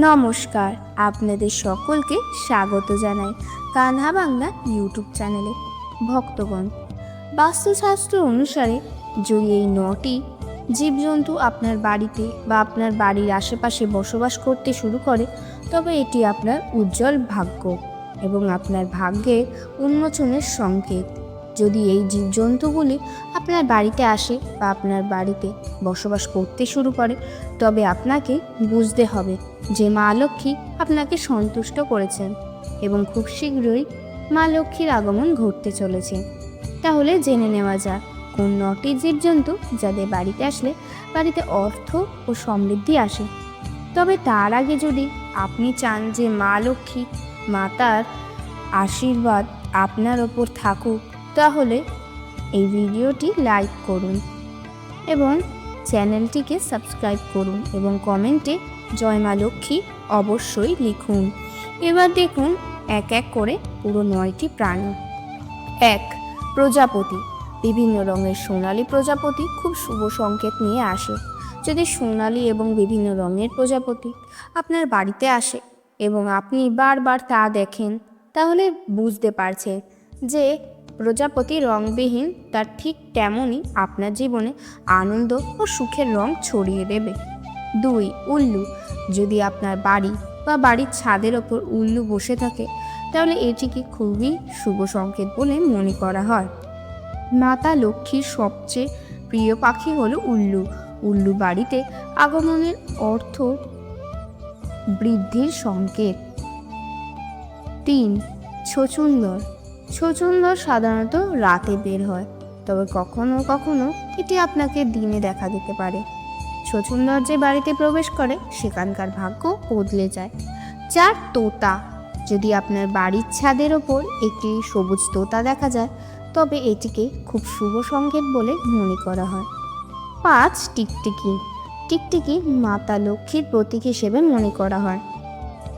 নমস্কার, আপনাদের সকলকে স্বাগত জানাই কানহা বাংলা ইউটিউব চ্যানেলে। ভক্তগণ, বাস্তুশাস্ত্র অনুসারে যদি এই নটি জীবজন্তু আপনার বাড়িতে বা আপনার বাড়ির আশেপাশে বসবাস করতে শুরু করে, তবে এটি আপনার উজ্জ্বল ভাগ্য এবং আপনার ভাগ্যে উন্মোচনের সংকেত। যদি এই জীবজন্তুগুলি আপনার বাড়িতে আসে বা আপনার বাড়িতে বসবাস করতে শুরু করে, তবে আপনাকে বুঝতে হবে যে মা লক্ষ্মী আপনাকে সন্তুষ্ট করেছেন এবং খুব শীঘ্রই মা লক্ষ্মীর আগমন ঘটতে চলেছে। তাহলে জেনে নেওয়া যাক কোন নটি জীবজন্তু যাদের বাড়িতে আসলে বাড়িতে অর্থ ও সমৃদ্ধি আসে। তবে তার আগে যদি আপনি চান যে মা লক্ষ্মী, মাতার আশীর্বাদ আপনার ওপর থাকুক, তাহলে এই ভিডিওটি লাইক করুন এবং চ্যানেলটিকে সাবস্ক্রাইব করুন এবং কমেন্টে জয় মা লক্ষ্মী অবশ্যই লিখুন। এবার দেখুন এক এক করে পুরো নয়টি প্রাণী। এক, প্রজাপতি। বিভিন্ন রঙের সোনালী প্রজাপতি খুব শুভ সংকেত নিয়ে আসে। যদি সোনালী এবং বিভিন্ন রঙের প্রজাপতি আপনার বাড়িতে আসে এবং আপনি বারবার তা দেখেন, তাহলে বুঝতে পারছেন যে প্রজাপতি রংবিহীন, তার ঠিক তেমনই আপনার জীবনে আনন্দ ও সুখের রং ছড়িয়ে দেবে। দুই, উল্লু। যদি আপনার বাড়ি বা বাড়ির ছাদের ওপর উল্লু বসে থাকে, তাহলে এটিকে খুবই শুভ সংকেত বলে মনে করা হয়। মাতা লক্ষ্মীর সবচেয়ে প্রিয় পাখি হলো উল্লু। উল্লু বাড়িতে আগমনের অর্থ বৃদ্ধির সংকেত। তিন, ছচুন্দর। ছচুন্দর সাধারণত রাতে বের হয়, তবে কখনো কখনো এটি আপনাকে দিনে দেখা দিতে পারে। ছচুন্দর যে বাড়িতে প্রবেশ করে, সেখানকার ভাগ্য বদলে যায়। চার তোতা, যদি আপনার বাড়ির ছাদের ওপর একটি সবুজ তোতা দেখা যায়, তবে এটিকে খুব শুভ সংকেত বলে মনে করা হয়। পাঁচ টিকটিকি টিকটিকি মাতা লক্ষ্মীর প্রতীক হিসেবে মনে করা হয়।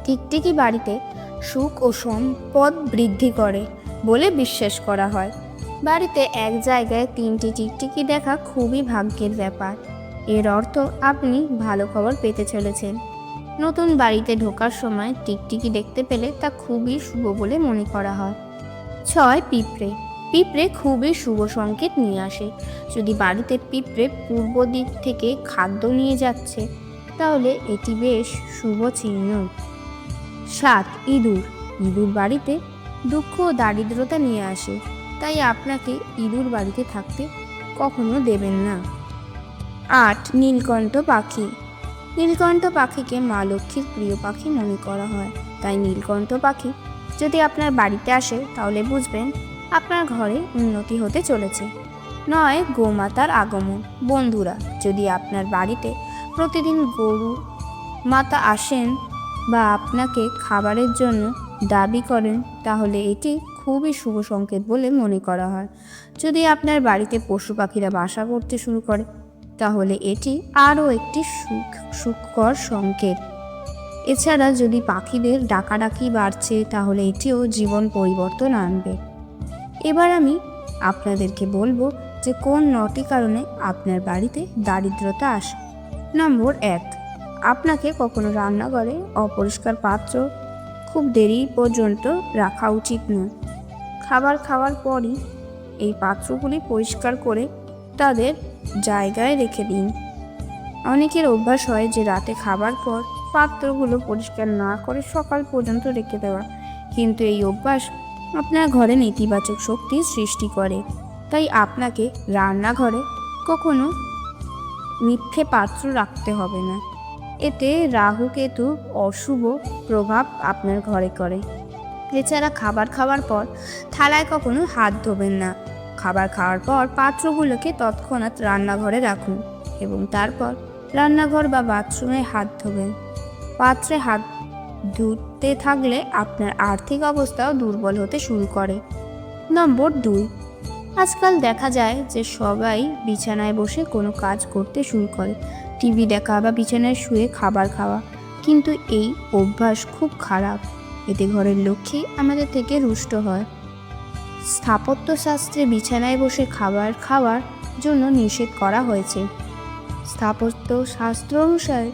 টিকটিকি বাড়িতে সুখ ও সম্পদ বৃদ্ধি করে। বলে বিশ্বাস করা হয়। বাড়িতে এক জায়গায় তিনটি টিকটিকি দেখা খুবই ভাগ্যের ব্যাপার। এর অর্থ আপনি ভালো খবর পেতে চলেছেন। নতুন বাড়িতে ঢোকার সময় টিকটিকি দেখতে পেলে তা খুবই শুভ বলে মনে করা হয়। ছয়, পিঁপড়ে। পিঁপড়ে খুবই শুভ সংকেত নিয়ে আসে। যদি বাড়িতে পিঁপড়ে পূর্ব দিক থেকে খাদ্য নিয়ে যাচ্ছে, তাহলে এটি বেশ শুভ চিহ্ন। সাত, ইঁদুর। ইঁদুর বাড়িতে দুঃখ ও দারিদ্রতা নিয়ে আসে, তাই আপনাকে ইঁদুর বাড়িতে থাকতে কখনো দেবেন না। আট, নীলকণ্ঠ পাখি। নীলকণ্ঠ পাখিকে মা লক্ষ্মীর প্রিয় পাখি মনে করা হয়। তাই নীলকণ্ঠ পাখি যদি আপনার বাড়িতে আসে, তাহলে বুঝবেন আপনার ঘরে উন্নতি হতে চলেছে। নয়, গোমাতার আগমন। বন্ধুরা, যদি আপনার বাড়িতে প্রতিদিন গরু, মাতা আসেন বা আপনাকে খাবারের জন্য দাবি করেন, তাহলে এটি খুবই শুভ সংকেত বলে মনে করা হয়। যদি আপনার বাড়িতে পশু পাখিরা বাসা করতে শুরু করে, তাহলে এটি আরও একটি সুখ, সুখকর সংকেত। এছাড়া যদি পাখিদের ডাকাডাকি বাড়ছে, তাহলে এটিও জীবন পরিবর্তন আনবে। এবার আমি আপনাদেরকে বলব যে কোন নটি কারণে আপনার বাড়িতে দারিদ্রতা আসে। নম্বর এক, আপনাকে কখনো রান্নাঘরে অপরিষ্কার পাত্র খুব দেরি পর্যন্ত রাখা উচিত নয়। খাবার খাওয়ার পরই এই পাত্রগুলি পরিষ্কার করে তাদের জায়গায় রেখে দিন। অনেকের অভ্যাস হয় যে রাতে খাবার পর পাত্রগুলো পরিষ্কার না করে সকাল পর্যন্ত রেখে দেওয়া। কিন্তু এই অভ্যাস আপনার ঘরে নেতিবাচক শক্তি সৃষ্টি করে। তাই আপনাকে রান্নাঘরে কখনো মিথ্যে পাত্র রাখতে হবে না। এতে রাহু কেতু অশুভ প্রভাব আপনার ঘরে করে। এছাড়া খাবার খাওয়ার পর থালায় কখনো হাত ধোবেন না। খাবার খাওয়ার পর পাত্রগুলোকে তৎক্ষণাৎ রান্নাঘরে রাখুন এবং তারপর রান্নাঘর বা বাথরুমে হাত ধোবেন। পাত্রে হাত ধুতে থাকলে আপনার আর্থিক অবস্থাও দুর্বল হতে শুরু করে। নম্বর দুই, আজকাল দেখা যায় যে সবাই বিছানায় বসে কোনো কাজ করতে শুরু করে। টিভি দেখা বা বিছানায় শুয়ে খাবার খাওয়া। কিন্তু এই অভ্যাস খুব খারাপ। এতে ঘরের লক্ষ্মী আমাদের থেকে রুষ্ট হয়। স্থাপত্য শাস্ত্রে বিছানায় বসে খাবার খাওয়ার জন্য নিষেধ করা হয়েছে। স্থাপত্য শাস্ত্র অনুসারে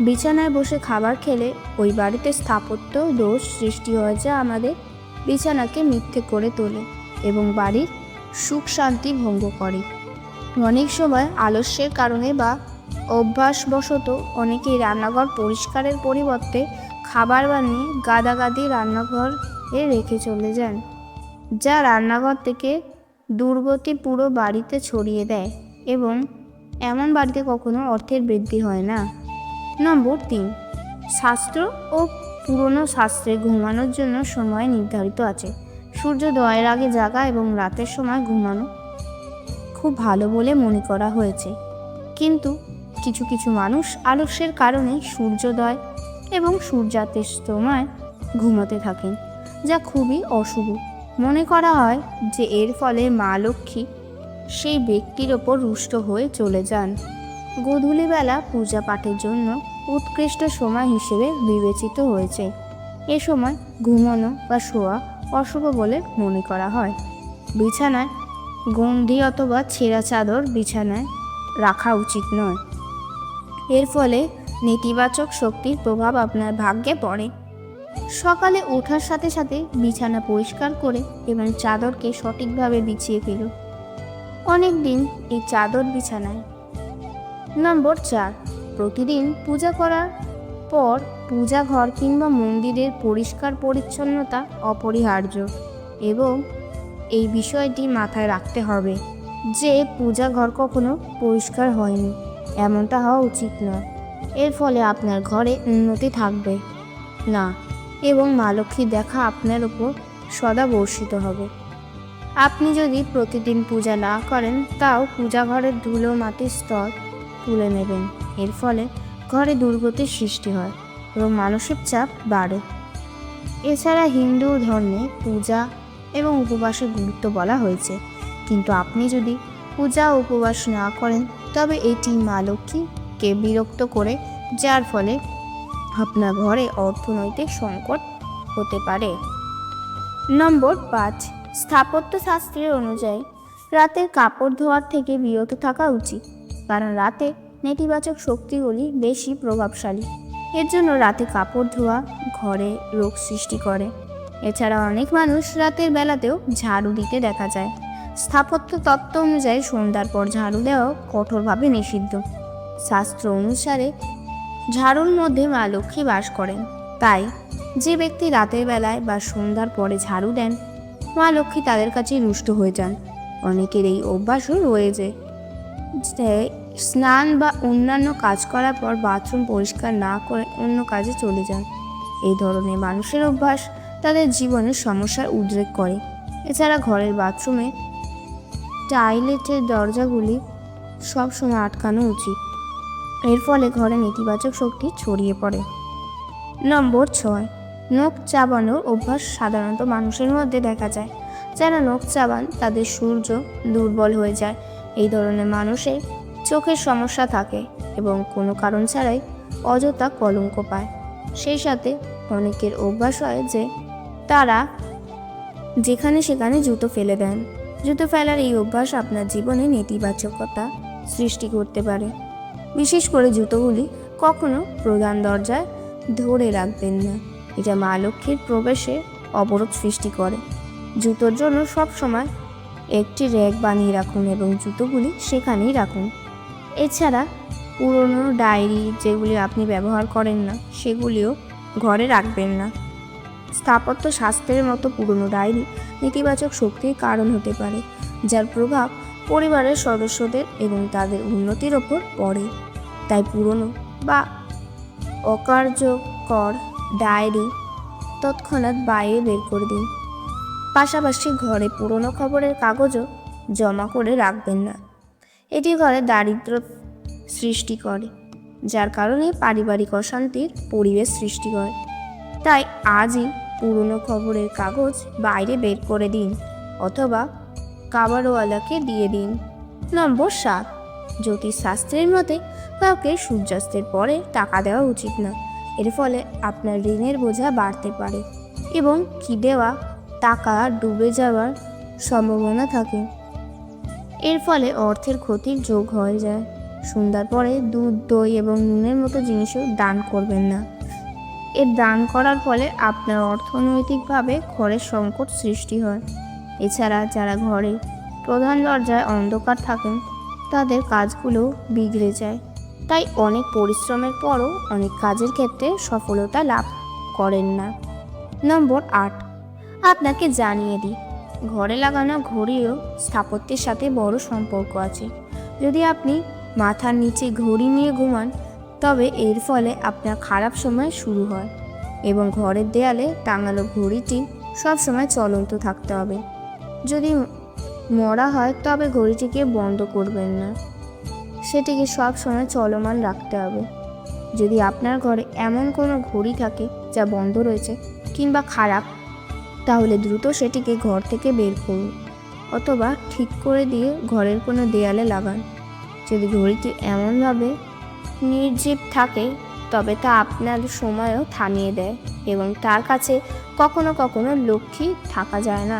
বিছানায় বসে খাবার খেলে ওই বাড়িতে স্থাপত্য দোষ সৃষ্টি হয় যা আমাদের বিছানাকে মিথ্যে করে তোলে এবং বাড়ির সুখ শান্তি ভঙ্গ করে। অনেক সময় আলস্যের কারণে বা অভ্যাসবশত অনেকেই রান্নাঘর পরিষ্কারের পরিবর্তে খাবার বানিয়ে গাদাগাদি রান্নাঘরে রেখে চলে যান, যা রান্নাঘর থেকে দুর্গতি পুরো বাড়িতে ছড়িয়ে দেয় এবং এমন বাড়িতে কখনো অর্থের বৃদ্ধি হয় না। নম্বর তিন, শাস্ত্র ও পুরনো শাস্ত্রে ঘুমানোর জন্য সময় নির্ধারিত আছে। সূর্যোদয়ের আগে জাগা এবং রাতের সময় ঘুমানো খুব ভালো বলে মনে করা হয়েছে। কিন্তু কিছু কিছু মানুষ আলস্যের কারণে সূর্যোদয় এবং সূর্যাস্তের সময় ঘুমোতে থাকেন, যা খুবই অশুভ। মনে করা হয় যে এর ফলে মা লক্ষ্মী সেই ব্যক্তির ওপর রুষ্ট হয়ে চলে যান। গোধূলিবেলা পূজা পাঠের জন্য উৎকৃষ্ট সময় হিসেবে বিবেচিত হয়েছে। এ সময় ঘুমানো বা শোয়া অশুভ বলে মনে করা হয়। বিছানায় গন্ধি অথবা ছেঁড়া চাদর বিছানায় রাখা উচিত নয়। এর ফলে নেতিবাচক শক্তির প্রভাব আপনার ভাগ্যে পড়ে। সকালে ওঠার সাথে সাথে বিছানা পরিষ্কার করে এবং চাদরকে সঠিকভাবে বিছিয়ে ফেলুন। অনেক দিন এই চাদর বিছানায়। নম্বর চার, প্রতিদিন পূজা করার পর পূজা ঘর কিংবা মন্দিরের পরিষ্কার পরিচ্ছন্নতা অপরিহার্য এবং এই বিষয়টি মাথায় রাখতে হবে যে পূজা ঘর কখনো পরিষ্কার হয়নি। এমনটা হওয়া উচিত নয়। এর ফলে আপনার ঘরে উন্নতি থাকবে। না, এবং মা লক্ষ্মীর দেখা আপনার উপর সদা বর্ষিত হবে। আপনি যদি প্রতিদিন পূজা না করেন, তাও পূজা ঘরের ধুলো মাটির স্তর তুলে নেবেন। এর ফলে ঘরে দুর্গতির সৃষ্টি হয় এবং মানসিক চাপ বাড়ে। এছাড়া হিন্দু ধর্মে পূজা এবং উপবাসের গুরুত্ব বলা হয়েছে। কিন্তু আপনি যদি পূজা উপবাস না করেন তবে এটি মা লক্ষ্মীকে বিরক্ত করে, যার ফলে আপনার ঘরে অর্থনৈতিক সংকট হতে পারে। নম্বর পাঁচ, স্থাপত্য শাস্ত্রের অনুযায়ী, রাতের কাপড় ধোয়ার থেকে বিরত থাকা উচিত, কারণ রাতে নেতিবাচক শক্তিগুলি বেশি প্রভাবশালী। এর জন্য রাতে কাপড় ধোয়া ঘরে রোগ সৃষ্টি করে। এছাড়া অনেক মানুষ রাতের বেলাতেও ঝাড়ু দিতে দেখা যায়। স্থাপত্য তত্ত্ব অনুযায়ী সন্ধ্যার পর ঝাড়ু দেওয়া কঠোরভাবে নিষিদ্ধ। শাস্ত্র অনুসারে ঝাড়ুর মধ্যে মা লক্ষ্মী বাস করেন। তাই যে ব্যক্তি রাতের বেলায় বা সন্ধ্যার পরে ঝাড়ু দেন, মা লক্ষ্মী তাদের কাছে রুষ্ট হয়ে যান। অনেকের এই অভ্যাসও রয়েছে স্নান বা অন্যান্য কাজ করার পর বাথরুম পরিষ্কার না করে অন্য কাজে চলে যান। এই ধরনের মানুষের অভ্যাস তাদের জীবনের সমস্যার উদ্রেক করে। এছাড়া ঘরের বাথরুমে টয়লেটের দরজাগুলি সবসময় আটকানো উচিত। এর ফলে ঘরে নেতিবাচক শক্তি ছড়িয়ে পড়ে। নম্বর ছয়, নখ চাবানোর অভ্যাস সাধারণত মানুষের মধ্যে দেখা যায়। যারা নখ চাবান, তাদের সূর্য দুর্বল হয়ে যায়। এই ধরনের মানুষের চোখের সমস্যা থাকে এবং কোনো কারণ ছাড়াই অযথা কলঙ্ক পায়। সেই সাথে অনেকের অভ্যাস হয় যে তারা যেখানে সেখানে জুতো ফেলে দেন। জুতো ফেলার এই অভ্যাস আপনার জীবনে নেতিবাচকতা সৃষ্টি করতে পারে। বিশেষ করে জুতোগুলি কখনো প্রধান দরজায় ধরে রাখবেন না। এটা মা লক্ষ্মীর প্রবেশে অবরোধ সৃষ্টি করে। জুতোর জন্য সব সময় একটি র্যাক বানিয়ে রাখুন এবং জুতোগুলি সেখানেই রাখুন। এছাড়া পুরনো ডায়েরি যেগুলি আপনি ব্যবহার করেন না, সেগুলিও ঘরে রাখবেন না। স্থাপত্য শাস্ত্রের মতো পুরনো ডায়েরি নেতিবাচক শক্তির কারণ হতে পারে, যার প্রভাব পরিবারের সদস্যদের এবং তাদের উন্নতির ওপর পড়ে। তাই পুরনো বা অকার্যকর ডায়েরি তৎক্ষণাৎ বাইরে বের করে দিন। পাশাপাশি ঘরে পুরনো খবরের কাগজও জমা করে রাখবেন না। এটি ঘরে দারিদ্র সৃষ্টি করে, যার কারণে পারিবারিক অশান্তির পরিবেশ সৃষ্টি হয় তাই আজই পুরনো খবরের কাগজ বাইরে বের করে দিন অথবা কাবারওয়ালাকে দিয়ে দিন। নম্বর সাত, জ্যোতিষশাস্ত্রের মতে কাউকে সূর্যাস্তের পরে টাকা দেওয়া উচিত না। এর ফলে আপনার ঋণের বোঝা বাড়তে পারে এবং কি দেওয়া, টাকা ডুবে যাওয়ার সম্ভাবনা থাকে। এর ফলে অর্থের ক্ষতির যোগ হয়ে যায়। সন্ধ্যার পরে দুধ, দই এবং নুনের মতো জিনিসও দান করবেন না। এর দান করার ফলে আপনার অর্থনৈতিকভাবে ঘরের সংকট সৃষ্টি হয়। এছাড়া যারা ঘরে প্রধান দরজায় অন্ধকার থাকেন, তাদের কাজগুলো বিগড়ে যায়। তাই অনেক পরিশ্রমের পরও অনেক কাজের ক্ষেত্রে সফলতা লাভ করেন না। নম্বর আট, আপনাকে জানিয়ে দিই, ঘরে লাগানো ঘড়িও স্থাপত্যের সাথে বড় সম্পর্ক আছে। যদি আপনি মাথার নিচে ঘড়ি নিয়ে ঘুমান তবে এর ফলে আপনার খারাপ সময় শুরু হয় এবং ঘরের দেয়ালে টাঙানো ঘড়িটি সবসময় চলন্ত থাকতে হবে। যদি মরা হয়, তবে ঘড়িটিকে বন্ধ করবেন না। সেটিকে সব সময় চলমান রাখতে হবে। যদি আপনার ঘরে এমন কোনো ঘড়ি থাকে যা বন্ধ রয়েছে কিংবা খারাপ, তাহলে দ্রুত সেটিকে ঘর থেকে বের করুন অথবা ঠিক করে দিয়ে ঘরের কোনো দেয়ালে লাগান। যদি ঘড়িটি এমনভাবে নির্জীব থাকে, তবে তা আপনার সময়ও থামিয়ে দেয় এবং তার কাছে কখনো কখনো লক্ষ্মী থাকা যায় না।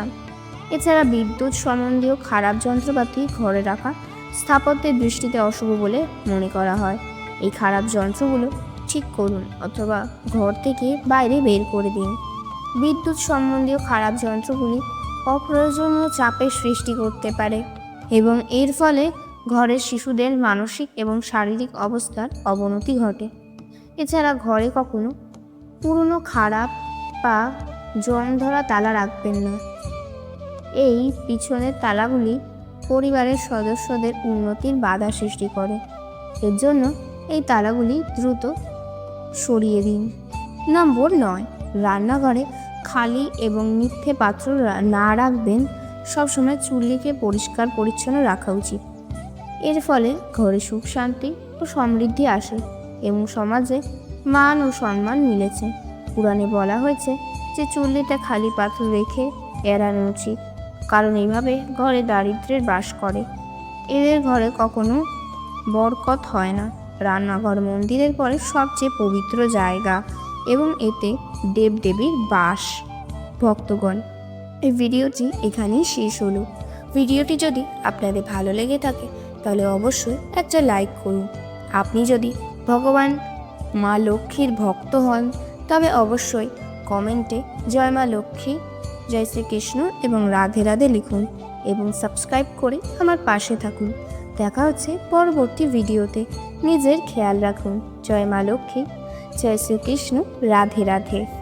এছাড়া বিদ্যুৎ সম্বন্ধীয় খারাপ যন্ত্রপাতি ঘরে রাখা স্থাপত্যের দৃষ্টিতে অশুভ বলে মনে করা হয়। এই খারাপ যন্ত্রগুলো ঠিক করুন অথবা ঘর থেকে বাইরে বের করে দিন। বিদ্যুৎ সম্বন্ধীয় খারাপ যন্ত্রগুলি অপ্রয়োজনীয় চাপের সৃষ্টি করতে পারে এবং এর ফলে ঘরের শিশুদের মানসিক এবং শারীরিক অবস্থার অবনতি ঘটে। এছাড়া ঘরে কখনো পুরনো খারাপ বা জং ধরা তালা রাখবেন না। এই পিছনের তালাগুলি পরিবারের সদস্যদের উন্নতির বাধা সৃষ্টি করে। এর জন্য এই তালাগুলি দ্রুত সরিয়ে দিন। নম্বর নয়, রান্নাঘরে খালি এবং মিথ্যে পাত্র না রাখবেন। সবসময় চুল্লিকে পরিষ্কার পরিচ্ছন্ন রাখা উচিত। এর ফলে ঘরে সুখ, শান্তি ও সমৃদ্ধি আসে এবং সমাজে মান ও সম্মান মিলেছে। পুরাণে বলা হয়েছে যে চুল্লিতে খালি পাত্র রেখে এড়ানো উচিত, কারণ এইভাবে ঘরে দারিদ্র্যের বাস করে। এদের ঘরে কখনো বরকত হয় না। রান্নাঘর, মন্দিরের পরে সবচেয়ে পবিত্র জায়গা এবং এতে দেবদেবীর বাস। ভক্তগণ, এই ভিডিওটি এখানেই শেষ হলো। ভিডিওটি যদি আপনাদের ভালো লেগে থাকে তাহলে অবশ্যই একটা লাইক করুন। আপনি যদি ভগবান মা লক্ষ্মীর ভক্ত হন, তবে অবশ্যই কমেন্টে জয় মা লক্ষ্মী, জয় শ্রীকৃষ্ণ এবং রাধে রাধে লিখুন এবং সাবস্ক্রাইব করে আমার পাশে থাকুন। দেখা হচ্ছে পরবর্তী ভিডিওতে। নিজের খেয়াল রাখুন। জয় মা লক্ষ্মী, জয় শ্রীকৃষ্ণ, রাধে রাধে।